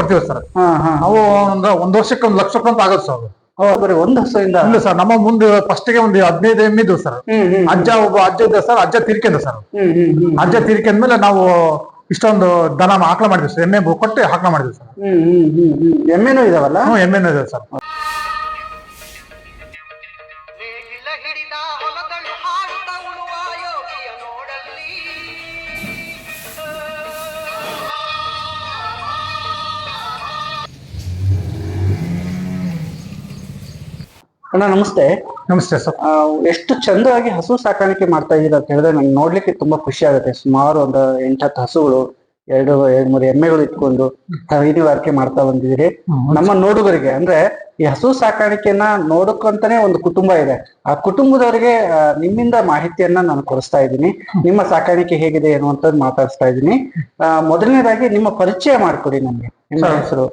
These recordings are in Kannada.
ಕೊಡ್ತೀವಿ ಸರ್. ಅವು ಒಂದು ಒಂದ್ ವರ್ಷಕ್ಕೆ ಒಂದ್ ಲಕ್ಷ ರೂಪಾಯಿ ಅಂತ ಆಗುತ್ತೆ ಸರ್ ಬರೀ ಒಂದ್ ವರ್ಷದಿಂದ ಇಲ್ಲ ಸರ್ ನಮ್ಮ ಮುಂದೆ ಫಸ್ಟ್ಗೆ ಒಂದು ಹದಿನೈದು ಎಮ್ಮೆ ಇದ್ವು ಸರ್. ಅಜ್ಜ ಒಬ್ಬ ಅಜ್ಜ ಇದ್ದ ಸರ್ ಅಜ್ಜ ತಿರ್ಕೆಂದ ಸರ್. ಅಜ್ಜ ತೀರ್ಕೊಂಡ್ಮೇಲೆ ನಾವು ಇಷ್ಟೊಂದು ದನ ಆಕಳ ಮಾಡಿದ್ವಿ ಸರ್. ಎಮ್ಮೆ ಕೊಟ್ಟು ಹಾಕಳ ಮಾಡಿದ್ವಿ ಸರ್. ಎಮ್ಮೆನೂ ಇದಾವಲ್ಲ? ಎಮ್ಮೆನೂ ಇದೆ ಸರ್. ಅಣ್ಣ ನಮಸ್ತೆ. ನಮಸ್ತೆ ಸರ್. ಎಷ್ಟು ಚಂದವಾಗಿ ಹಸು ಸಾಕಾಣಿಕೆ ಮಾಡ್ತಾ ಇದ್ದೀರಾ ಅಂತ ಹೇಳಿದ್ರೆ ನಂಗೆ ನೋಡ್ಲಿಕ್ಕೆ ತುಂಬಾ ಖುಷಿ ಆಗುತ್ತೆ. ಸುಮಾರು ಒಂದು ಎಂಟತ್ತು ಹಸುಗಳು ಎರಡು ಎರಡ್ ಮೂರು ಎಮ್ಮೆಗಳು ಇಟ್ಕೊಂಡು ಹೈನುಗಾರಿಕೆ ಮಾಡ್ತಾ ಬಂದಿದ್ದೀರಿ. ನಮ್ಮ ನೋಡುಗರಿಗೆ ಅಂದ್ರೆ ಈ ಹಸು ಸಾಕಾಣಿಕೆಯನ್ನ ನೋಡಕ್ಕಂತಾನೆ ಒಂದು ಕುಟುಂಬ ಇದೆ. ಆ ಕುಟುಂಬದವರಿಗೆ ನಿಮ್ಮಿಂದ ಮಾಹಿತಿಯನ್ನ ನಾನು ಕೊಡಿಸ್ತಾ ಇದ್ದೀನಿ. ನಿಮ್ಮ ಸಾಕಾಣಿಕೆ ಹೇಗಿದೆ ಅನ್ನುವಂಥದ್ದು ಮಾತಾಡಿಸ್ತಾ ಇದ್ದೀನಿ. ಮೊದಲನೇದಾಗಿ ನಿಮ್ಮ ಪರಿಚಯ ಮಾಡ್ಕೊಡಿ ನಮ್ಗೆ. ನಿಮ್ಮ ಹೆಸರು?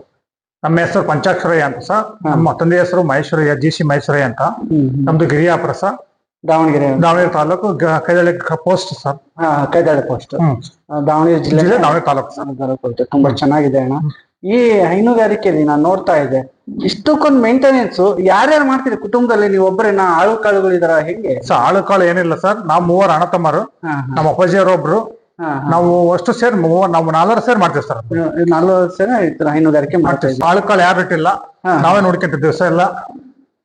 ನಮ್ಮ ಹೆಸರು ಪಂಚಾಕ್ಷರಯ್ಯ ಅಂತ ಸರ್. ನಮ್ಮ ತಂದೆ ಹೆಸರು ಮಹೇಶ್ವರಯ್ಯ ಜಿ ಸಿ ಮಹೇಶ್ವರಯ್ಯ ಅಂತ. ನಮ್ದು Giriyapura sir Davanagere. Davanagere taluk Kaidale Kaidalli post sir. ಹಾ ಕೈದಾಳ ಪೋಸ್ಟ್. ದಾವಣಗೆರೆ ಜಿಲ್ಲೆ ಜಿಲ್ಲೆ ದಾವಣಗೆರೆ ತಾಲೂಕು ಸರ್. ತುಂಬಾ ಚೆನ್ನಾಗಿದೆ ಅಣ್ಣ. ಈ ಹೈನುಗಾರಿಕೆಯಲ್ಲಿ ನಾನು ನೋಡ್ತಾ ಇದ್ದೆ. ಇಷ್ಟಕ್ಕೊಂದು ಮೇಂಟೆನೆನ್ಸ್ ಯಾರ್ಯಾರು ಮಾಡ್ತೀರಿ ಕುಟುಂಬದಲ್ಲಿ? ನೀವು ಒಬ್ಬರೇನ ಆಳು ಕಾಳುಗಳಿದಾರ ಹೆಂಗೆ? ಸರ್ ಆಳು ಕಾಳು ಏನಿಲ್ಲ ಸರ್. ನಾವು ಮೂವರು ಅಣ್ಣ ತಮ್ಮರು. ಹಾ, ನಮ್ಮ ಅಪ್ಪಾಜಿಯವರು ಒಬ್ರು. ಹಾ, ಹಾ. ನಾವು ಅಷ್ಟು ಸೇರ್ ನಾವು ನಾಲ್ವರು ಸೇರ್ ಮಾಡ್ತೀವಿ ಸರ್. ನಾಲ್ವರು ಸೇರ್ ಹೈನುಗಾರಿಕೆ ಮಾಡ್ತೀವಿ. ಆಳುಗಳು ಕಾಳು ಯಾರು ಇಟ್ಟಿಲ್ಲ. ನಾವೇ ನೋಡ್ಕೊಂತಿದ್ದೀವಿ ಸರ್ ಎಲ್ಲ.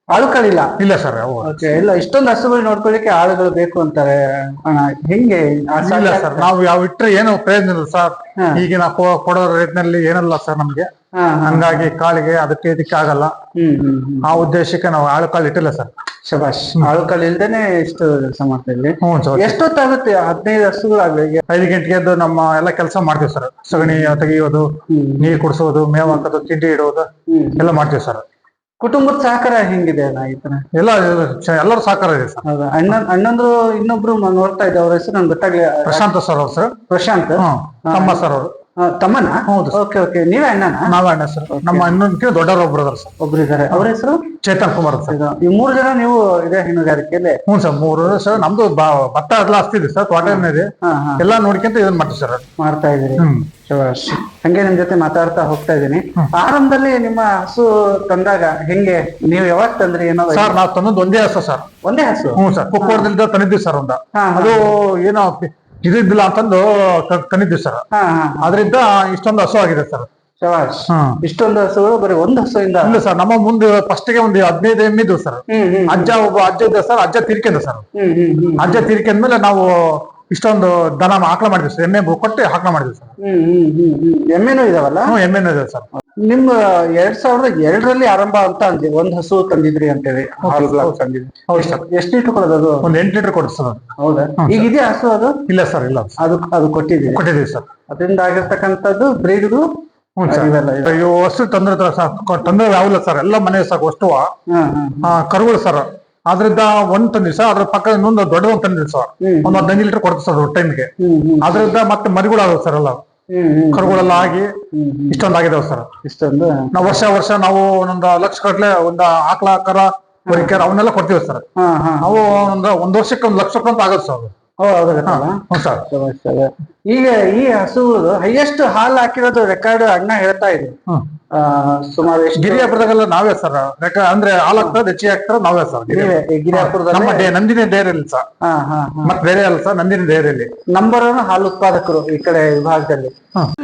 ಆಳು ಕಾಳಿಲ್ಲ ಇಲ್ಲ ಸರ್ ಅವು ಓಕೆ ಇಲ್ಲ ಇಷ್ಟೊಂದು ಹಸುಗಳು ನೋಡ್ಕೊಳ್ಳಿಕ್ಕೆ ಆಳುಗಳು ಬೇಕು ಅಂತಾರೆ. ಅಣ್ಣ ಹೆಂಗೆ? ಆ ಇಲ್ಲ ಸರ್ ನಾವು ಯಾವ ಇಟ್ರೆ ಏನು ಪ್ರಯೋಜನ ಇಲ್ಲ ಸರ್. ಹಾ. ಈಗಿನ ಕೊ- ಕೊಡೋ ರೇಟ್ನಲ್ಲಿ ಏನಲ್ಲ ಸರ್ ನಮ್ಗೆ. ಹಾ. ಹಂಗಾಗಿ ಕಾಳಿಗೆ ಅದಕ್ಕೆ ಇದಕ್ಕೆ ಆಗಲ್ಲ. ಹ್ಮ್ ಹ್ಮ್ ಹ್ಮ್. ಆ ಉದ್ದೇಶಕ್ಕೆ ನಾವು ಆಳು ಕಾಳು ಇಟ್ಟಿಲ್ಲ ಸರ್. ಶಬಾಷ್ ಆಳು ಕಾಳು ಇಲ್ದೇನೆ ಇಷ್ಟು ಕೆಲಸ ಮಾಡ್ತಾ ಇದ್ವಿ ಹ್ಞೂ ಸರ್ ಎಷ್ಟೊತ್ತಾಗುತ್ತೆ? ಹದಿನೈದು ಹಸುಗಳಾಗ್ಲಿ ಐದು ಗಂಟೆಗೆ ಎದ್ದು ನಮ್ಮ ಎಲ್ಲ ಕೆಲಸ ಮಾಡ್ತೀವಿ ಸರ್. ಸಗಣಿ ತೆಗೆಯೋದು. ನೀರ್ ಕುಡಿಸೋದು ಮೇವು ಹಾಕೋದು ತಿಂಡಿ ಇಡೋದು ಎಲ್ಲ ಮಾಡ್ತೀವಿ ಸರ್. ಕುಟುಂಬದ ಸಹಕಾರ ಹೆಂಗಿದೆ ಎಲ್ಲ ಎಲ್ಲರೂ ಸಹಕಾರ ಇದೆ ಸರ್. ಹೌದಾ? ಅಣ್ಣ ಅಣ್ಣಂದ್ರು ಇನ್ನೊಬ್ರು ನೋಡ್ತಾ ಇದ್ದೆ ಅವ್ರ ಹೆಸರು ನನ್ಗೆ ಗೊತ್ತಾಗ್ಲಿ ಪ್ರಶಾಂತ್ ಸರ್ ಅವ್ರ ಸರ್ ಪ್ರಶಾಂತ್? ತಮ್ಮ ಸರ್ ಅವರು. ತಮ್ಮನ? ಹೌದು ಓಕೆ ಓಕೆ ನೀವೇ ಅಣ್ಣನ? ನಾವೇ ಅಣ್ಣ ಸರ್. ನಮ್ಮ ಅಣ್ಣನ್ಕಿಂತ ದೊಡ್ಡವರು ಒಬ್ರು ಅದಾರ ಸರ್. ಒಬ್ರು ಇದಾರೆ ಅವ್ರ ಹೆಸರು? ಚೇತನ್ ಕುಮಾರ್ ಸರ್. ಈ ಮೂರು ಜನ ನೀವು ಇದೇ ಹೈನುಗಾರಿಕೆಯಲ್ಲಿ ಹ್ಞೂ ಸರ್ ಮೂರು ಸರ್. ನಮ್ದು ಭತ್ತ ಎಲ್ಲ ಹಚ್ತಿದ್ವಿ ಸರ್ ತೋಟ ಇದೆ. ಎಲ್ಲ ನೋಡ್ಕೊಂತ ಇದನ್ನ ಮಾಡ್ತೀವಿ ಸರ್. ಮಾಡ್ತಾ ಇದೀರಿ. ಹಂಗೆ ನಿಮ್ ಜೊತೆ ಮಾತಾಡ್ತಾ ಹೋಗ್ತಾ ಇದೀನಿ ಆರಂಭದಲ್ಲಿ ನಿಮ್ಮ ಹಸು ತಂದಾಗ ಹೆಂಗೆ? ನೀವು ಯಾವಾಗ ತಂದ್ರಿ ಏನೋ ಸರ್ ನಾವು ತಂದದ್ದು ಒಂದೇ ಹಸು ಸರ್. ಒಂದೇ ಹಸು? ಹ್ಞೂ ಸರ್. ಕುಕ್ಕೋಡದಿಂದ ತಂದಿದ್ವಿ ಸರ್ ಒಂದ. ಅದು ಏನೋ ಇದಿದ್ದಿಲ್ಲ ಅಂತಂದು ತಂದಿದ್ವಿ ಸರ್. ಅದರಿಂದ ಇಷ್ಟೊಂದು ಹಸು ಆಗಿದೆ ಸರ್. ಇಷ್ಟೊಂದು ಹಸುಗಳು ಬರೀ ಒಂದು ಹಸುವಿಂದ? ಇಲ್ಲ ಸರ್ ನಮ್ಮ ಮುಂದೆ ಫಸ್ಟ್ಗೆ ಒಂದು ಹದಿನೈದು ಎಮ್ಮೆ ಇದ್ವು ಸರ್. ಅಜ್ಜ ಒಬ್ಬ ಅಜ್ಜ ಇದ್ದ ಸರ್ ಅಜ್ಜ ತೀರ್ಕೊಂಡ ಸರ್. ಅಜ್ಜ ತೀರ್ಕೊಂಡ್ಮೇಲೆ ನಾವು ಇಷ್ಟೊಂದು ದನ ಆಕಳ ಮಾಡಿದ್ವಿ ಸರ್. ಎಮ್ಮೆ ಕೊಟ್ಟು ಆಕಳ ಮಾಡಿದ್ವಿ ಸರ್. ಎಮ್ಮೆನೂ ಇದಾವಲ್ಲ? ಎಮ್ಮೆನೂ ಇದೆ ಸರ್. ನಿಮ್ಮ ಎರಡ್ ಸಾವಿರದ ಎರಡರಲ್ಲಿ ಆರಂಭ ಅಂತ ಅಂದ್ರಿ ಒಂದ್ ಹಸು ತಂದಿದ್ರಿ ಅಂತೇಳಿ ಹಾಲುಗಳಾಗಿ ತಂದಿದ್ರಿ. ಹೌದು. ಸರ್ ಎಷ್ಟು ಲೀಟರ್ ಕೊಡೋದು ಅದು? ಒಂದ್ ಎಂಟು ಲೀಟರ್ ಕೊಡ್ತು ಸರ್. ಹೌದಾ? ಈಗ ಇದೆಯಾ ಹಸು ಅದು? ಇಲ್ಲ ಸರ್ ಇಲ್ಲ ಅದು ಅದು ಕೊಟ್ಟಿದ್ವಿ ಕೊಟ್ಟಿದ್ದೀವಿ ಸರ್. ಅದರಿಂದ ಆಗಿರ್ತಕ್ಕಂಥದ್ದು ಬ್ರೀಡ್ಗಳು ಇದೆ. ಅಯ್ಯೋ ಹಸು ತಂದ್ರೆ ಸರ್ ತಂದ್ರೆ ಯಾವಿಲ್ಲ ಸರ್. ಎಲ್ಲ ಮನೆ ಸಾಕು ಆ, ಕರುಗಳು ಸರ್. ಅದ್ರಿಂದ ಒಂದ್ ತಂದಿವಿ ಸರ್. ಅದ್ರ ಪಕ್ಕ ಇನ್ನೊಂದು ದೊಡ್ಡ ಒಂದ್ ತಂದಿವಿ ಸರ್. ಒಂದ್ ಹದಿನೈದು ಲೀಟರ್ ಕೊಡ್ತು ಸರ್ ಟೈಮ್ಗೆ ಅದರಿಂದ ಮತ್ತೆ ಮರಿಗಳಾದವು ಸರ್ ಎಲ್ಲ. ಕರುಗಳೆಲ್ಲ ಆಗಿ ಇಷ್ಟೊಂದು ಆಗಿದಾವೆ ಸರ್. ಇಷ್ಟೊಂದು ನಾವು ವರ್ಷ ವರ್ಷ ನಾವು ಒಂದೊಂದು ಲಕ್ಷ ಕಟ್ಲೆ ಒಂದು ಆಕಳ ಕರ ಹೊರಿಕೆರ ಅವನ್ನೆಲ್ಲ ಕೊಡ್ತೀವಿ ಸರ್. ಅವು ಒಂದು ಒಂದ್ ವರ್ಷಕ್ಕೆ ಒಂದ್ ಲಕ್ಷ ರೂಪಾಯಿ ಅಂತ ಆಗುತ್ತೆ ಸರ್. ಹೌದು ಸರ್. ಈಗ ಈ ಹಸುವುದು ಹೈಯೆಸ್ಟ್ ಹಾಲು ಹಾಕಿರೋದು ರೆಕಾರ್ಡ್ ಅಣ್ಣ ಹೇಳ್ತಾ ಇದ್ರು. ಸುಮಾರು ಗಿರಿಯಾಪುರದಾಗೆಲ್ಲ ನಾವೇ ಸರ್ ಅಂದ್ರೆ ಹಾಲು ಹಾಕ್ತಾರೆ ಹೆಚ್ಚಿ ಹಾಕ್ತಾರೆ ನಾವೇ ಸರ್ ಗಿರಿಯಾಪುರದ ನಮ್ಮ ನಂದಿನಿ ಡೈರಿಯಲ್ಲಿ ಸರ್ ಹಾ ಹಾ ಹಾ. ಮತ್ತೆ ಬೇರೆ ಅಲ್ಲ ಸರ್ ನಂದಿನಿ ಡೈರಿಯಲ್ಲಿ ನಂಬರ್ ಒನ್ ಹಾಲು ಉತ್ಪಾದಕರು ಈ ಕಡೆ ವಿಭಾಗದಲ್ಲಿ.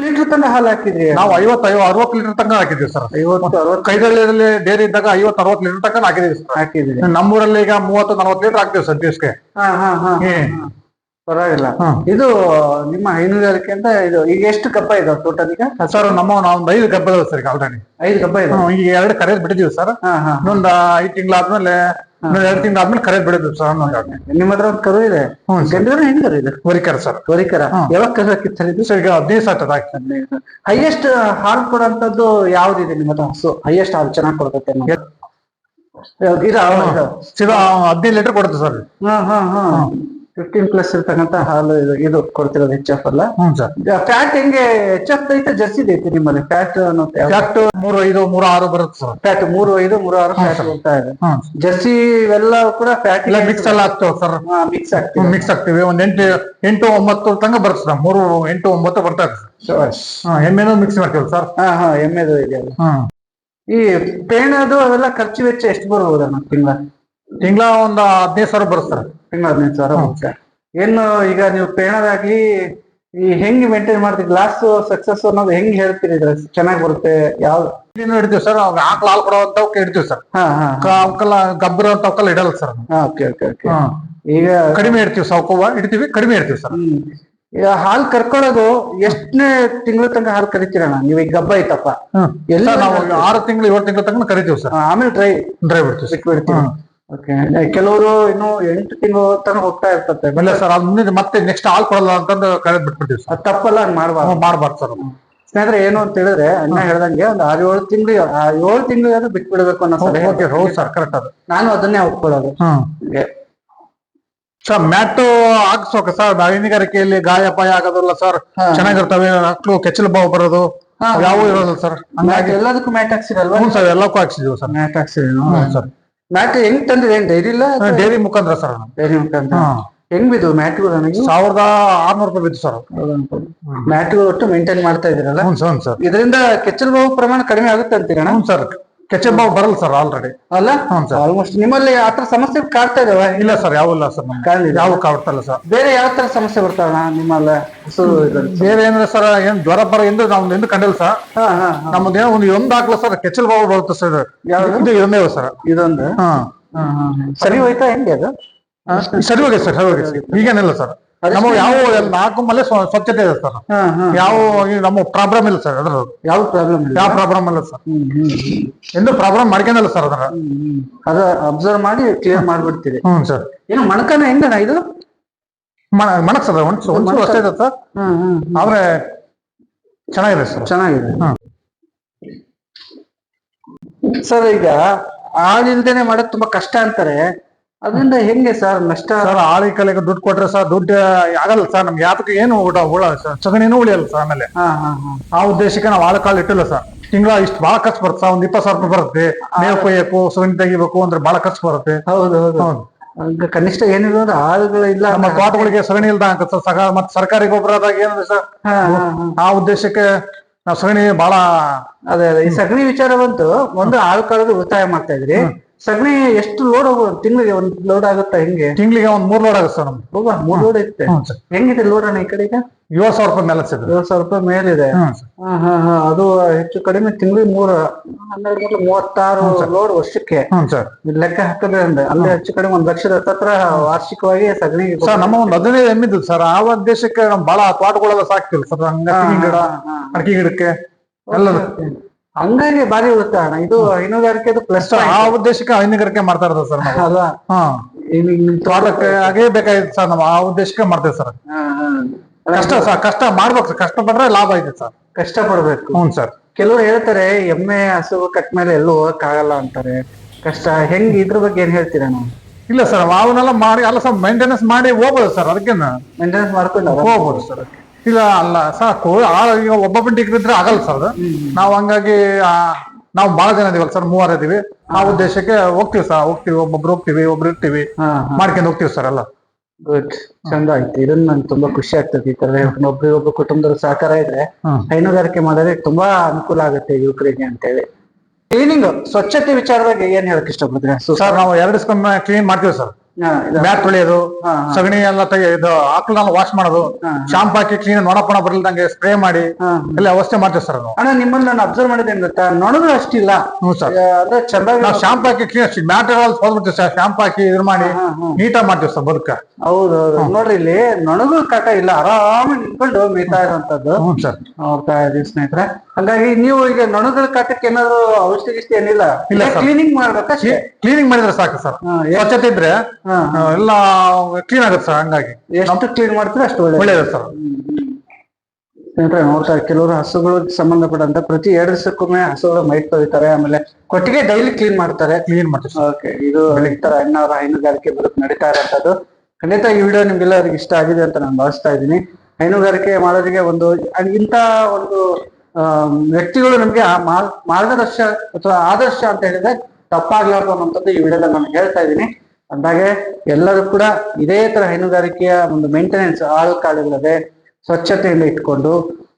ಲೀಟರ್ ತನಕ ಹಾಲು ಹಾಕಿದ್ರಿ? ನಾವು ಐವತ್ತು ಐವ ಅರವತ್ತು ಲೀಟರ್ ತನಕ ಹಾಕಿದ್ವಿ ಸರ್ ಐವತ್ತು ಅರವತ್ತು. ಕೈದಳ್ಳಿಯಲ್ಲಿ ಡೈರಿ ಇದ್ದಾಗ ಐವತ್ತು ಅರವತ್ತು ಲೀಟರ್ ತನಕ ಹಾಕಿದೀವಿ ಸರ್ ಹಾಕಿದ್ವಿ ನಮ್ಮೂರಲ್ಲಿ ಈಗ ಮೂವತ್ತು ನಲವತ್ತು ಲೀಟರ್ ಹಾಕ್ತೀವಿ ಸರ್ ದಿವಸಕ್ಕೆ. ಪರವಾಗಿಲ್ಲ. ಇದು ನಿಮ್ಮ ಹೈನುಗಾರಿಕೆ ಅಂತ ಇದು ಈಗ ಎಷ್ಟು ಕಪ್ಪ ಇದೆ ಟೋಟಲ್ ಈಗ? ಸರ್ ನಮ್ಮ ಒಂದು ಐದು ಗಬ್ಬ ಇದಾವೆ ಸರ್ ಈಗ ಆಲ್ರೆಡಿ ಐದು ಕಪ್ಪ ಇದೆ ಈಗ ಎರಡು ಕರೆದು ಬಿಟ್ಟಿದೀವಿ ಸರ್. ಇನ್ನೊಂದು ಐದು ತಿಂಗಳಾದ್ಮೇಲೆ ಆದ್ಮೇಲೆ ಎರಡು ತಿಂಗಳಾದ್ಮೇಲೆ ಕರೆ ಬಿಡಿದ್ವಿ ಸರ್ ನಿಮ್ಮ ಹತ್ರ ಒಂದು ಕರು ಇದೆ. ಗಂಡನ ಹೆಂಗರು ಇದು ವರಿಕರ ಸರ್. ವರಿಕರ. ಯಾವಾಗ ಕರು ಹಾಕಿರ್ತಾರೆ ಇದು? ಸರ್ ಈಗ ಹದಿನೈದು ಸಾವಿರ ಹಾಕಿ ಹೈಯೆಸ್ಟ್ ಹಾಲು ಕೊಡುವಂತದ್ದು ಯಾವ್ದಿದೆ ನಿಮ್ಮ ಹತ್ರ? ಹಸು ಹೈಯೆಸ್ಟ್ ಹಾಲು ಚೆನ್ನಾಗಿ ಕೊಡ್ತೈತೆ? ಇದು, ಹದಿನೈದು ಲೀಟರ್ ಕೊಡುತ್ತೆ ಸರ್. ಹಾ ಹಾ ಹಾ. ಫಿಫ್ಟೀನ್ ಪ್ಲಸ್ ಇರ್ತಕ್ಕಂತ ಹಾಲು ಇದು ಇದು ಕೊಡ್ತಿರೋದು ಹೆಚ್ ಎಫ್ ಅಲ್ಲ? ಹ್ಞೂ ಸರ್. ಫ್ಯಾಟ್ ಹೆಂಗೆ ಹೆಚ್ ಎಫ್ ಐತೆ ಜರ್ಸಿ ಐತೆ ನಿಮ್ಮಲ್ಲಿ? ಫ್ಯಾಟ್ ಅನ್ನೋ ಫ್ಯಾಟ್ ಮೂರು ಐದು ಮೂರು ಆರು ಬರುತ್ತೆ ಸರ್. ಫ್ಯಾಟ್ ಮೂರು ಐದು ಮೂರು ಆರು ಫ್ಯಾಟ್ ಬರ್ತಾ ಇದೆ. ಜರ್ಸಿ ಇವೆಲ್ಲ ಕೂಡ ಫ್ಯಾಟ್ ಇಲ್ಲ ಮಿಕ್ಸ್ ಎಲ್ಲ ಆಗ್ತಾವ ಸರ್. ಮಿಕ್ಸ್ ಆಗ್ತಿದೆ. ಮಿಕ್ಸ್ ಆಗ್ತೀವಿ. ಒಂದ್ ಎಂಟು ಎಂಟು ಒಂಬತ್ತು ತಂಗ ಬರುತ್ತೆ ಸರ್. ಮೂರು ಎಂಟು ಒಂಬತ್ತು ಬರ್ತಾ ಇದೆ ಎಮ್ಮೆನೂ ಮಿಕ್ಸ್ ಮಾಡ್ತೀವಿ ಸರ್. ಹಾ ಹಾ ಎಮ್ಮೆದು ಇದೆಯಲ್ಲ ಹ್ಮ್. ಈ ಪೇಣದು ಅವೆಲ್ಲ ಖರ್ಚು ವೆಚ್ಚ ಎಷ್ಟು ಬರ್ಬೋದಣ್ಣ ತಿಂಗಳ? ತಿಂಗಳ ಒಂದು ಹದಿನೈದು ಸಾವಿರ ಬರುತ್ತೆ ಸರ್. ತಿಂಗಳ ಹದಿನೈದು ಸಾವಿರ ಏನು ಈಗ ನೀವು ಪೇಣದಾಗ್ಲಿ ಈ ಹೆಂಗ್ ಮೇಂಟೈನ್ ಮಾಡ್ತೀವಿ ಗ್ಲಾಸ್ ಸಕ್ಸಸ್ ಅನ್ನೋದು ಹೆಂಗ್ ಹೇಳ್ತೀರಿ ಚೆನ್ನಾಗಿ ಬರುತ್ತೆ ಯಾವ ಏನು ಇಡ್ತೀವಿ ಸರ್ ಅವಾಗ ಆಕಳ ಹಾಲು ಕೊಡೋ ಅಂತವಕ್ಕೆ ಇಡ್ತೀವಿ ಸರ್. ಅವಕ್ಕೆಲ್ಲ ಗಬ್ಬರ ಅಂತವಕ್ಕೆಲ್ಲ ಇಡಲ್ಲ ಸರ್ ಓಕೆ ಓಕೆ ಓಕೆ. ಈಗ ಕಡಿಮೆ ಇಡ್ತೀವಿ ಸಾವುಕೋವ ಇಡ್ತೀವಿ ಕಡಿಮೆ ಇಡ್ತೀವಿ ಸರ್. ಈಗ ಹಾಲ್ ಕರ್ಕೊಳ್ಳೋದು ಎಷ್ಟನೇ ತಿಂಗಳ ತನಕ ಹಾಲ್ ಕರಿತೀರಣ್ಣ ನೀವು ಈಗ ಗಬ್ಬ ಐತಪ್ಪ. ಎಲ್ಲ ಸರ್ ನಾವು ಆರು ತಿಂಗಳು ಏಳು ತಿಂಗಳ ತನಕ ಕರಿತೀವಿ ಸರ್. ಆಮೇಲೆ ಡ್ರೈ ಡ್ರೈ ಬಿಡ್ತೀವಿ ಸಿಕ್ಬಿಡ್ತೀವಿ ಓಕೆ ಕೆಲವರು ಇನ್ನು ಎಂಟು ತಿಂಗಳು ತನಕ ಹೋಗ್ತಾ ಇರ್ತದೆ. ಇಲ್ಲ ಸರ್ ಅದ್ ಮುಂದೆ ಮತ್ತೆ ನೆಕ್ಸ್ಟ್ ಹಾಲ್ ಕೊಡಲ್ಲ ಅಂತಂದು ಕರೆದ್ ಬಿಟ್ಬಿಟ್ಟಿವಿ ಸರ್. ಅದ್ ತಪ್ಪಲ್ಲ ಹಂಗ್ ಮಾಡ್ಬಾರ್ದು. ಮಾಡ್ಬಾರ್ದು ಸರ್ ಸ್ನೇಹಿತರೆ ಏನು ಅಂತ ಹೇಳಿದ್ರೆ ಅಣ್ಣ ಹೇಳ್ದಂಗೆ ಒಂದು ಆರು ಏಳು ತಿಂಗಳು ಏಳು ತಿಂಗಳಿಗಾದ್ರೂ ಬಿಟ್ಬಿಡ್ಬೇಕು ಅನ್ನೋ ಸರ್ ಓಕೆ ಹೌದು ಸರ್ ಕರೆಕ್ಟ್ ಅದು. ನಾನು ಅದನ್ನೇ ಒಪ್ಕೊಳ್ಳೋದು. ಸರ್ ಮ್ಯಾಟ್ ಹಾಕ್ಸೋಕೆ ಸರ್ ಹೈನುಗಾರಿಕೆಯಲ್ಲಿ ಗಾಯ ಪಾಯ ಆಗೋದಲ್ಲ ಸರ್. ಚೆನ್ನಾಗಿರ್ತವೆ ಮಕ್ಕಳು ಕೆಚ್ಚಲು ಬಾವು ಬರೋದು ಯಾವೂ ಇರೋದಿಲ್ಲ ಸರ್. ಹಂಗಾಗಿ ಎಲ್ಲದಕ್ಕೂ ಮ್ಯಾಟ್ ಹಾಕ್ಸಿರಲ್ವಾ? ಹ್ಞೂ ಸರ್ ಎಲ್ಲಕ್ಕೂ ಹಾಕ್ಸಿದೀವಿ ಸರ್. ಮ್ಯಾಟ್ ಹಾಕ್ಸಿದೀವಿ ಸರ್. ಮ್ಯಾಟ್ ಹೆಂಗ್ ತಂದ್ರಿ ಏನ್ ಡೈರಿ ಇಲ್ಲ ಡೈರಿ ಮುಖಾಂತರ ಸರ್ ಡೈರಿ ಮುಖಾಂತರ ಹೆಂಗ್ ಬಿದ್ದು ಮ್ಯಾಟ್ಗಳು ನನಗೆ? ಸಾವಿರದ ಆರ್ನೂರು ರೂಪಾಯಿ ಬಿದ್ದು ಸರ್ ಮ್ಯಾಟ್ಗಳು ಒಟ್ಟು ಮೇಂಟೈನ್ ಮಾಡ್ತಾ ಇದ್ದೀರಲ್ಲ? ಹ್ಞೂ ಸರ್ ಇದರಿಂದ ಕೆಚ್ಚಲು ಪ್ರಮಾಣ ಕಡಿಮೆ ಆಗುತ್ತೆ ಅಂತೀರಣ್ಣ? ಹ್ಞೂ ಸರ್. ಕೆಚ್ಚಲು ಬಾವು ಬರಲ್ಲ ಸರ್ ಆಲ್ರೆಡಿ ಅಲ್ಲ? ಹ್ಞೂ ಸರ್ ಆಲ್ಮೋಸ್ಟ್ ನಿಮ್ಮಲ್ಲಿ ಆ ತರ ಸಮಸ್ಯೆ ಕಾಡ್ತಾ ಇದಾವೆ? ಇಲ್ಲ ಸರ್ ಯಾವ ಇಲ್ಲ ಸರ್ ನಮ್ಗೆ ಕಾಲಿಲ್ಲ. ಯಾವ ಕಾಡ್ತಲ್ಲ ಸರ್ ಬೇರೆ ಯಾವ ತರ ಸಮಸ್ಯೆ ಬರ್ತಾವಣ್ಣ ನಿಮ್ಮಲ್ಲ? ಇದ್ರಲ್ಲಿ? ಬೇರೆ ಏನಂದ್ರೆ ಸರ್ ಏನ್ ಜ್ವರ ಬರ ಎಂದು ನಾವು ಎಂದು ಕಂಡಿಲ್ಲ ಸರ್ ಹಾ ಹಾ ಹಾ. ನಮ್ಮದು ಏನೋ ಒಂದು ಒಂದು ಹಾಕ್ಲ ಸರ್ ಕೆಚಲ್ ಬಾವು ಬರುತ್ತೆ ಸರ್ ಯಾವ್ದು? ಇದು ಇದೊಂದೇ ಸರ್ ಇದೊಂದು? ಹಾ. ಸರಿ ಹೋಯ್ತಾ ಹೆಂಗೆ ಅದು? ಸರಿ ಹೋಗಿ ಸರ್ ಸರಿ ಹೋಗಿ ಸರ್ ಈಗೇನಿಲ್ಲ ಸರ್ ನಮಗೆ ಯಾವ ನಾಲ್ಕು ಮಲೆ ಸ್ವಚ್ಛತೆ ಇದೆ ಸರ್. ಯಾವ ನಮ್ಮ ಪ್ರಾಬ್ಲಮ್ ಇಲ್ಲ ಸರ್ ಅದ್ರ ಯಾವ ಪ್ರಾಬ್ಲಮ್ ಯಾವ ಪ್ರಾಬ್ಲಮ್ ಇಲ್ಲ ಸರ್. ಎಂದು ಪ್ರಾಬ್ಲಮ್ ಮಾಡ್ಕೊಂಡಿಲ್ಲ ಸರ್ ಅದ್ರ. ಅದ ಅಬ್ಸರ್ವ್ ಮಾಡಿ ಕ್ಲಿಯರ್ ಮಾಡ್ಬಿಡ್ತೀರಿ. ಹ್ಮ್ ಸರ್. ಏನು ಮಣಕನ ಹೆಂಗಣ ಇದು? ಮಣಕ್ ಸರ್ ಒಂದ್ಸು ಒಂದ್ಸು ಅಷ್ಟೇ ಇದೆ ಸರ್. ಆದ್ರೆ ಚೆನ್ನಾಗಿದೆ ಸರ್. ಚೆನ್ನಾಗಿದೆ. ಸರ್ ಈಗ ಹಾಲಿಲ್ದೇನೆ ಮಾಡೋದ್ ತುಂಬಾ ಕಷ್ಟ ಅಂತಾರೆ. ಅದರಿಂದ ಹೆಂಗೆ ಸರ್ ನಷ್ಟ? ಸರ್ ಆಳಿ ಕಲೆಗೆ ದುಡ್ಡು ಕೊಟ್ರೆ ಸರ್ ದುಡ್ಡು ಆಗಲ್ಲ ಸರ್ ನಮ್ಗೆ ಯಾತಕ್ಕೆ ಏನು ಊಟ ಉಳ ಸರ್ ಸಗಣಿನೂ ಉಳಿಯಲ್ಲ ಸರ್ ಆಮೇಲೆ. ಆ ಉದ್ದೇಶಕ್ಕೆ ನಾವು ಆಳು ಕಾಳು ಇಟ್ಟಿಲ್ಲ ಸರ್ ತಿಂಗಳ ಇಷ್ಟು ಬಹಳ ಖರ್ಚು ಬರುತ್ತೆ ಸರ್ ಒಂದ್ ಇಪ್ಪತ್ತು ಸಾವಿರ ರೂಪಾಯಿ ಬರುತ್ತೆ. ಮೇವು ಕೊಯ್ಯಬೇಕು ಸಗಣಿ ತೆಗಿಬೇಕು ಅಂದ್ರೆ ಬಹಳ ಖರ್ಚು ಬರುತ್ತೆ. ಹೌದು ಹೌದು. ಕನಿಷ್ಠ ಏನಿರೋದು ಆಳುಗಳು ಇಲ್ಲ ನಮ್ಮ ತೋಟಗಳಿಗೆ ಸಗಣಿ ಇಲ್ದ ಅಂತ ಸರ್ ಮತ್ತೆ ಸರ್ಕಾರಿ ಗೊಬ್ಬರದಾಗ ಏನಿದೆ ಸರ್. ಆ ಉದ್ದೇಶಕ್ಕೆ ನಾವು ಸಗಣಿ ಬಹಳ ಅದೇ ಅದೇ. ಈ ಸಗಣಿ ವಿಚಾರ ಬಂತು. ಒಂದು ಆಳು ಕಾಳದು ಉಳಿತಾಯ ಮಾಡ್ತಾ ಇದ್ರಿ. ಸಗಣಿ ಎಷ್ಟು ಲೋಡ್ ಹೋಗ್ಬೋದು ತಿಂಗಳಿಗೆ ಒಂದ್ ಲೋಡ್ ಆಗುತ್ತಾ ಹೆಂಗೆ? ತಿಂಗಳಿಗೆ ಒಂದ್ ಮೂರ್ ಲೋಡ್ ಆಗುತ್ತೆ ಸರ್ ಹೋಗ ಮೂರ್ ಲೋಡ್ ಹ್ಞೂ ಸರ್. ಹೆಂಗಿದೆ ಲೋಡ್ ಅಣ್ಣ ಈ ಕಡೆಗೆ ಈಗ? ಏಳು ಸಾವಿರ ರೂಪಾಯಿ ಮೇಲೆ ಏಳು ಸಾವಿರ ರೂಪಾಯಿ ಮೇಲಿದೆ ಹ್ಮ್ ಸರ್. ಹಾ ಹಾ ಹಾ. ಅದು ಹೆಚ್ಚು ಕಡಿಮೆ ತಿಂಗಳಿಗೆ ಮೂರ ಹನ್ನೆರಡು ಮೂರು ಮೂವತ್ತಾರು ಲೋಡ್ ವರ್ಷಕ್ಕೆ. ಹ್ಞೂ ಸರ್. ಇದ್ ಲೆಕ್ಕ ಹಾಕಿದ್ರೆ ಅಂದ್ರೆ ಅಲ್ಲಿ ಹೆಚ್ಚು ಕಡಿಮೆ ಒಂದ್ ಲಕ್ಷದ ಹತ್ತತ್ರ ವಾರ್ಷಿಕವಾಗಿ ಸಗಣಿ ಸರ್ ನಮ್ಮ ಒಂದು ಹದಿನೈದು ಎಮ್ಮಿದ್ದು ಸರ್. ಆ ಉದ್ದೇಶಕ್ಕೆ ನಮ್ ಬಹಳ ತೋಟಗಳೆಲ್ಲ ಸಾಕ್ತಿಲ್ಲ ಸರ್. ಹಂಗ ಗಿಡ ಅಡಿಕೆ ಗಿಡಕ್ಕೆ. ಎಲ್ಲ ಹಂಗಾಗಿ ಬಾರಿ ಅಣ್ಣ. ಇದು ಹೈನುಗಾರಿಕೆ ಪ್ಲಸ್ ಆ ಉದ್ದೇಶಕ್ಕೆ ಹೈನುಗಾರಿಕೆ ಮಾಡ್ತಾ ಇರೋದು ಸರ್ ಅಲ್ವಾ? ತೋಟಕ್ಕೆ ಹಾಗೇ ಬೇಕಾಗಿತ್ತು ಸರ್ ನಾವು. ಆ ಉದ್ದೇಶಕ್ಕೆ ಮಾಡ್ತೇವೆ ಸರ್. ಕಷ್ಟ ಸರ್ ಕಷ್ಟ ಮಾಡ್ಬೇಕು ಕಷ್ಟ ಪಟ್ರೆ ಲಾಭ ಐತೆ ಸರ್. ಕಷ್ಟ ಪಡ್ಬೇಕು ಹ್ಞೂ ಸರ್. ಕೆಲವರು ಹೇಳ್ತಾರೆ ಎಮ್ಮೆ ಹಸು ಕಟ್ ಮೇಲೆ ಎಲ್ಲೂ ಹೋಗಕ್ ಆಗಲ್ಲ ಅಂತಾರೆ. ಕಷ್ಟ. ಹೆಂಗ್ ಇದ್ರ ಬಗ್ಗೆ ಏನ್ ಹೇಳ್ತೀರಾ ನಾವು? ಇಲ್ಲ ಸರ್ ಅವನ್ನೆಲ್ಲ ಮಾಡಿ ಅಲ್ಲ ಸರ್ ಮೇಂಟೆನೆನ್ಸ್ ಮಾಡಿ ಹೋಗ್ಬೋದು ಸರ್ ಅದಕ್ಕೆ ಮೇಂಟೆನೆನ್ಸ್ ಮಾಡ್ಕೊಂಡು ಹೋಗ್ಬೋದು ಸರ್ ಇಲ್ಲ ಅಲ್ಲ ಸಾಕು. ಈಗ ಒಬ್ಬೊಬ್ಬ ಡಿಗ್ರಿ ಇದ್ರೆ ಆಗಲ್ಲ ಸರ್ ನಾವು ಹಂಗಾಗಿ ನಾವು ಬಹಳ ಜನ ಇದೀವಲ್ಲ ಸರ್ ಮೂವರ್ ಇದೀವಿ. ಆ ಉದ್ದೇಶಕ್ಕೆ ಹೋಗ್ತೀವಿ ಸರ್ ಹೋಗ್ತೀವಿ ಒಬ್ಬೊಬ್ರು ಹೋಗ್ತೀವಿ ಒಬ್ರು ಇರ್ತೀವಿ. ಮಾಡ್ಕೊಂಡು ಹೋಗ್ತೀವಿ ಸರ್ ಅಲ್ಲ ಗುಡ್ ಚಂದ ಆಯ್ತು. ಇದನ್ನ ನನ್ಗೆ ತುಂಬಾ ಖುಷಿ ಆಗ್ತದೆ ಈ ತರ. ಒಬ್ರು ಒಬ್ರು ಕುಟುಂಬದ ಸಹಕಾರ ಇದ್ರೆ. ಹೈನುಗಾರಿಕೆ ಮಾಡಿದ್ರೆ ತುಂಬಾ ಅನುಕೂಲ ಆಗುತ್ತೆ ಯುವಕರಿಗೆ ಅಂತೇಳಿ. ಕ್ಲೀನಿಂಗ್ ಸ್ವಚ್ಛತೆ ವಿಚಾರದಾಗ ಏನ್ ಹೇಳಕ್ ಇಷ್ಟಪಡ್ತೀರಾ? ಸರ್ ನಾವು ಎರಡು ಕ್ಲೀನ್ ಮಾಡ್ತೀವಿ ಸರ್ ಮ್ಯಾಟ್ ತೊಳೆಯೋದು. ಸಗಣಿ ಎಲ್ಲ ಇದು ಆಕಳನ್ನ ವಾಶ್ ಮಾಡೋದು ಶಾಂಪ್ ಹಾಕಿ ಕ್ಲೀನ್ ನೊಣಪಣ ಬರ್ಲಿಲ್ದಂಗೆ ಸ್ಪ್ರೇ ಮಾಡಿ. ಎಲ್ಲ ವ್ಯವಸ್ಥೆ ಮಾಡ್ತೀವಿ ಸರ್ ನಾವು ಅಣ್ಣ ನಿಮ್ಮನ್ನ ನಾನು ಅಬ್ಸರ್ವ್ ಮಾಡಿದೆ ಗೊತ್ತಾ? ನೊಣಗಳು ಅಷ್ಟಿಲ್ಲ. ಹ್ಞೂ ಸರ್. ಅಂದ್ರೆ ಚಂದಾಗಿ ನಾವು ಶಾಂಪು ಹಾಕಿ ಕ್ಲೀನ್ ಮ್ಯಾಟ್ ಹೋಗ್ಬಿಡ್ತೀವಿ ಸರ್ ಶಾಂಪ್ ಹಾಕಿ ಇದು ಮಾಡಿ. ನೀಟಾಗಿ ಮಾಡ್ತೀವಿ ಸರ್ ಬದುಕ. ಹೌದು ಹೌದು ನೋಡ್ರಿ ಇಲ್ಲಿ ನೊಣಗೂ ಕಾಟ ಇಲ್ಲ ಆರಾಮ ನಿಂತ್ಕೊಂಡು ಮೇಯ್ತಾ ಇರುವಂತದ್ದು ಹ್ಞೂ ಸರ್. ನೋಡ್ತಾ ಇದೀವಿ ಸ್ನೇಹಿತರೆ. ಹಾಗಾಗಿ ನೀವು ಈಗ ನೊಣಗಳ ಕಾಟಕ್ಕೆ ಏನಾದ್ರು ಔಷಧಿ ಗಿಷ್ಟಿ ಏನಿಲ್ಲ ಇಲ್ಲ. ಕ್ಲೀನಿಂಗ್ ಮಾಡ್ಬೇಕಾ ಕ್ಲೀನಿಂಗ್ ಮಾಡಿದ್ರೆ ಸಾಕು ಸರ್. ಸ್ವಚ್ಛತೆ ಇದ್ರೆ ಎಲ್ಲ ಕ್ಲೀನ್ ಆಗುತ್ತೆ ಸರ್ ಹಂಗಾಗಿ. ಎಷ್ಟು ಕ್ಲೀನ್ ಮಾಡ್ತೀರಾ ಅಷ್ಟು ಒಳ್ಳೆ ಒಳ್ಳೇದು ಸರ್. ಸ್ನೇಹಿತರೆ ನೋಡ್ತಾ ಕೆಲವರು ಹಸುಗಳು ಸಂಬಂಧಪಟ್ಟಂತ ಪ್ರತಿ ಎರಡು ದಿವಸಕ್ಕೊಮ್ಮೆ ಹಸುಗಳು ಮೈ ತೊಳಿತಾರೆ ಆಮೇಲೆ ಕೊಟ್ಟಿಗೆ ಡೈಲಿ ಕ್ಲೀನ್ ಮಾಡ್ತಾರೆ. ಕ್ಲೀನ್ ಮಾಡ್ತಾರೆ ಓಕೆ ಇದು ತರ ಅಣ್ಣವರ ಹೈನುಗಾರಿಕೆ ಬದುಕು ನಡೀತಾ ಇರೋಂಥದ್ದು ಖಂಡಿತ ಈ ವಿಡಿಯೋ ನಿಮ್ಗೆಲ್ಲರಿಗೆ ಇಷ್ಟ ಆಗಿದೆ ಅಂತ ನಾನು ಭಾವಿಸ್ತಾ ಇದ್ದೀನಿ. ಹೈನುಗಾರಿಕೆ ಮಾಡೋರಿಗೆ ಒಂದು ಇಂತಹ ಇಂಥ ಒಂದು ವ್ಯಕ್ತಿಗಳು ನಮಗೆ ಮಾರ್ಗದರ್ಶ ಅಥವಾ ಆದರ್ಶ ಅಂತ ಹೇಳಿದ್ರೆ ತಪ್ಪಾಗ್ಲಾರ್ದು ಅನ್ನೋಂಥದ್ದು ಈ ವಿಡಿಯೋದಲ್ಲಿ ನಾನು ಹೇಳ್ತಾ ಇದ್ದೀನಿ. ಅಂದಾಗೆ ಎಲ್ಲರೂ ಕೂಡ ಇದೇ ತರ ಹೈನುಗಾರಿಕೆಯ ಒಂದು ಮೇಂಟೆನೆನ್ಸ್ ಆಳು ಕಾಳುಗಳದೆ ಸ್ವಚ್ಛತೆಯಿಂದ ಇಟ್ಕೊಂಡು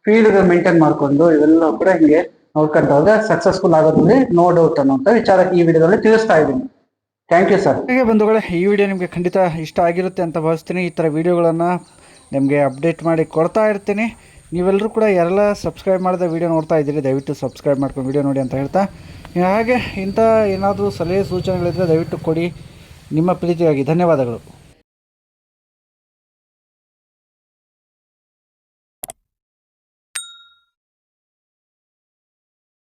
ಫೀಲ್ಡ್ ಮೇಂಟೈನ್ ಮಾಡ್ಕೊಂಡು ಇವೆಲ್ಲ ಕೂಡ ಹಿಂಗೆ ನೋಡ್ಕೊಂತ ಹೋದ್ರೆ ಸಕ್ಸಸ್ಫುಲ್ ಆಗೋದ್ರಲ್ಲಿ ನೋ ಡೌಟ್ ಅನ್ನೋಂಥ ವಿಚಾರ ಈ ವಿಡಿಯೋದಲ್ಲಿ ತಿಳಿಸ್ತಾ ಇದ್ದೀನಿ. ಥ್ಯಾಂಕ್ ಯು ಸರ್ ಹೀಗೆ ಬಂಧುಗಳೇ, ಈ ವಿಡಿಯೋ ನಿಮಗೆ ಖಂಡಿತ ಇಷ್ಟ ಆಗಿರುತ್ತೆ ಅಂತ ಭಾವಿಸ್ತೀನಿ. ಈ ಥರ ವಿಡಿಯೋಗಳನ್ನು ನಿಮಗೆ ಅಪ್ಡೇಟ್ ಮಾಡಿ ಕೊಡ್ತಾ ಇರ್ತೀನಿ. ನೀವೆಲ್ಲರೂ ಕೂಡ ಎಲ್ಲ ಸಬ್ಸ್ಕ್ರೈಬ್ ಮಾಡಿದ ವಿಡಿಯೋ ನೋಡ್ತಾ ಇದ್ದೀರಿ, ದಯವಿಟ್ಟು ಸಬ್ಸ್ಕ್ರೈಬ್ ಮಾಡ್ಕೊಂಡು ವಿಡಿಯೋ ನೋಡಿ ಅಂತ ಹೇಳ್ತಾ. ಹಾಗೆ ಇಂಥ ಏನಾದರೂ ಸಲಹೆ ಸೂಚನೆಗಳಿದ್ದರೆ ದಯವಿಟ್ಟು ಕೊಡಿ. ನಿಮ್ಮ ಪ್ರೀತಿಗಾಗಿ ಧನ್ಯವಾದಗಳು.